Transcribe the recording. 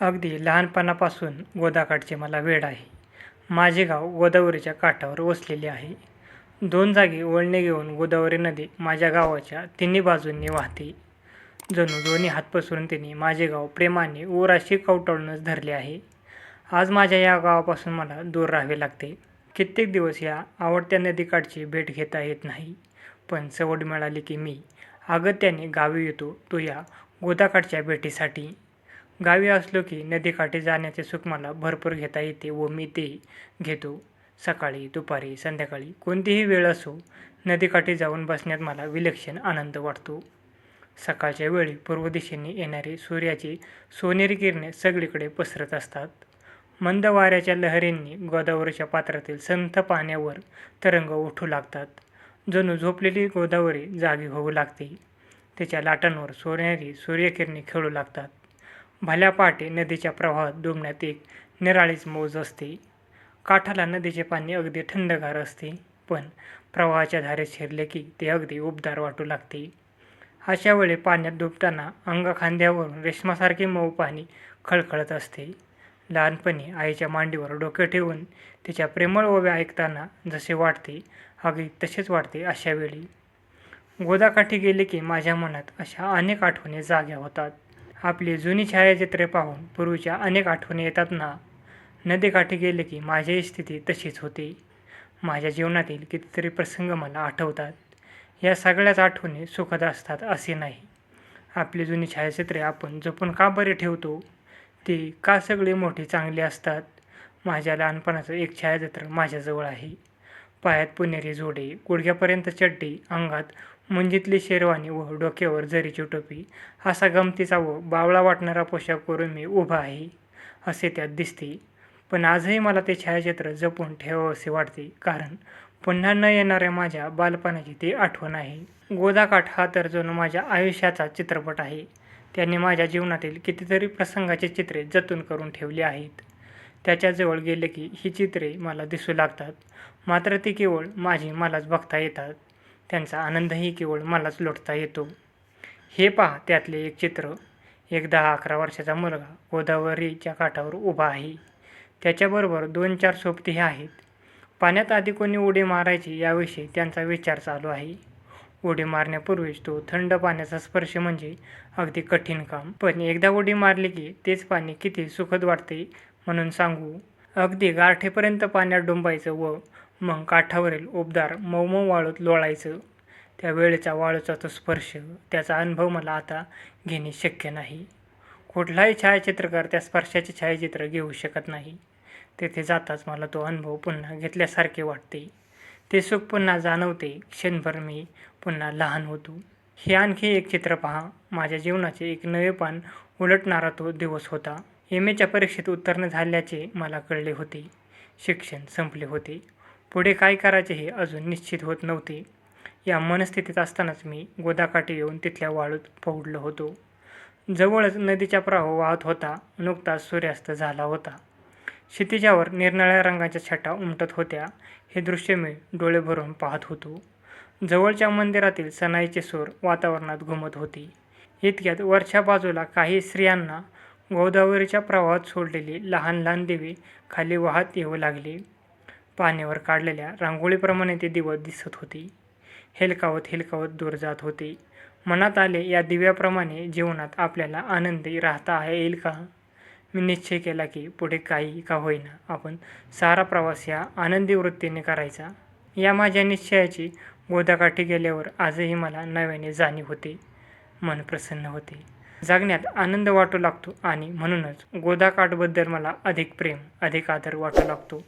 अगदी लहानपणापासून गोदाकाठचे मला वेड आहे. माझे गाव गोदावरीच्या काठावर वसलेले आहे. दोन जागी वळणे घेऊन गोदावरी नदी माझ्या गावाच्या तिन्ही बाजूंनी वाहते. जणू दोन्ही हात पसरून तिने माझे गाव प्रेमाने ओराशी कवटाळूनच धरले आहे. आज माझ्या या गावापासून मला दूर राहावे लागते. कित्येक दिवस या आवडत्या नदीकाठची भेट घेता येत नाही. पण सवड मिळाली की मी अगत्याने गावी येतो तो या गोदाकाठच्या भेटीसाठी. गावी असलो की नदीकाठी जाण्याचे सुख मला भरपूर घेता येते व मी ते घेतो सकाळी दुपारी संध्याकाळी. कोणतीही वेळ असो नदीकाठी जाऊन बसण्यात मला विलक्षण आनंद वाटतो. सकाळच्या वेळी पूर्व दिशेने येणारी सूर्याची सोनेरी किरणे सगळीकडे पसरत असतात. मंद वाऱ्याच्या लहरींनी गोदावरीच्या पात्रातील संथ पाण्यावर तरंग उठू लागतात. जणू झोपलेली गोदावरी जागी होऊ लागते. तिच्या लाटांवर सोनेरी सूर्यकिरणे खेळू लागतात. भल्या पहाटे नदीच्या प्रवाहात डुंबण्यात एक निराळीच मौज असते. काठाला नदीचे पाणी अगदी थंडगार असते पण प्रवाहाच्या धारेत शिरले की ते अगदी उबदार वाटू लागते. अशा वेळी पाण्यात डुबताना अंगखांद्यावरून रेशमासारखे मऊ पाणी खळखळत असते. लहानपणी आईच्या मांडीवर डोके ठेवून तिच्या प्रेमळ ओव्या ऐकताना जसे वाटते अगदी तसेच वाटते अशा वेळी. गोदाकाठी गेले की माझ्या मनात अशा अनेक आठवणी जाग्या होतात. आपली जुनी छायाचित्रे पाहून पूर्वीच्या अनेक आठवणी येतात ना. नदीकाठी गेले की माझीही स्थिती तशीच होते. माझ्या जीवनातील कितीतरी प्रसंग मला आठवतात. या सगळ्याच आठवणी सुखद असतात असे नाही. आपली जुनी छायाचित्रे आपण जपून का बरे ठेवतो? ती का सगळी मोठी चांगली असतात? माझ्या लहानपणाचं एक छायाचित्र माझ्याजवळ आहे. पायात पुणेरी जोडे गुडघ्यापर्यंत चड्डी अंगात मुंजीतली शेरवानी व डोक्यावर जरीची टोपी असा गमतीचा व बावळा वाटणारा पोशाख करून मी उभा आहे असे त्यात दिसते. पण आजही मला ते छायाचित्र जपून ठेवावेसे वाटते कारण पुन्हा न येणाऱ्या माझ्या बालपणाची ती आठवण आहे. गोदाकाठ हा तर जणू माझ्या आयुष्याचा चित्रपट आहे. त्यांनी माझ्या जीवनातील कितीतरी प्रसंगाची चित्रे जतून करून ठेवली आहेत. त्याच्याजवळ गेले की ही चित्रे मला दिसू लागतात. मात्र ती केवळ माझी मलाच बघता येतात. त्यांचा आनंदही केवळ मलाच लोटता येतो. हे पहा त्यातले एक चित्र. एक दहा अकरा वर्षाचा मुलगा गोदावरीच्या काठावर उभा आहे. त्याच्याबरोबर दोन चार सोबतीही आहेत. पाण्यात आधी कोणी उडी मारायची याविषयी त्यांचा विचार चालू आहे. उडी मारण्यापूर्वीच तो थंड पाण्याचा स्पर्श म्हणजे अगदी कठीण काम. पण एकदा उडी मारली की तेच पाणी किती सुखद वाटते म्हणून सांगू. अगदी गारठेपर्यंत पाण्यात डुंबायचं व मग काठावरील उबदार मऊ मऊ वाळूत लोळायचं. त्या वेळेचा वाळूचा तो स्पर्श त्याचा अनुभव मला आता घेणे शक्य नाही. कुठलाही छायाचित्रकार त्या स्पर्शाचे छायाचित्र घेऊ शकत नाही. तेथे जाताच मला तो अनुभव पुन्हा घेतल्यासारखे वाटते. ते सुख पुन्हा जाणवते. क्षणभर मी पुन्हा लहान होतो. हे आणखी एक चित्र पहा. माझ्या जीवनाचे एक नवे पान उलटणारा तो दिवस होता. एम एच्या परीक्षेत उत्तीर्ण झाल्याचे मला कळले होते. शिक्षण संपले होते. पुढे काय करायचे हे अजून निश्चित होत नव्हते. या मनस्थितीत असतानाच मी गोदाकाठी येऊन तिथल्या वाळूत पौडलो होतो. जवळच नदीचा प्रवाह वाहत होता नुकताच सूर्यास्त झाला होता. क्षितिजावर निरनिळ्या रंगाच्या छटा उमटत होत्या हे दृश्य मी डोळे भरून पाहत होतो. जवळच्या मंदिरातील सणाईचे सूर वातावरणात घुमत होते. इतक्यात वरच्या बाजूला काही स्त्रियांना गोदावरीच्या प्रवाहात सोडलेली लहान लहान देवी खाली वाहत येऊ लागली. पाण्यावर काढलेल्या रांगोळीप्रमाणे ते दिवस दिसत होते. हेलकावत हेलकावत दूर जात होते. मनात आले या दिव्याप्रमाणे जीवनात आपल्याला आनंदी राहता येईल का? मी निश्चय केला की पुढे काही का होईना. आपण सारा प्रवास या आनंदी वृत्तीने करायचा. या माझ्या निश्चयाची गोदाकाठी गेल्यावर आजही मला नव्याने जाणीव होते. मन प्रसन्न होते. जगण्यात आनंद वाटू लागतो आणि म्हणूनच गोदाकाठबद्दल मला अधिक प्रेम अधिक आदर वाटू लागतो.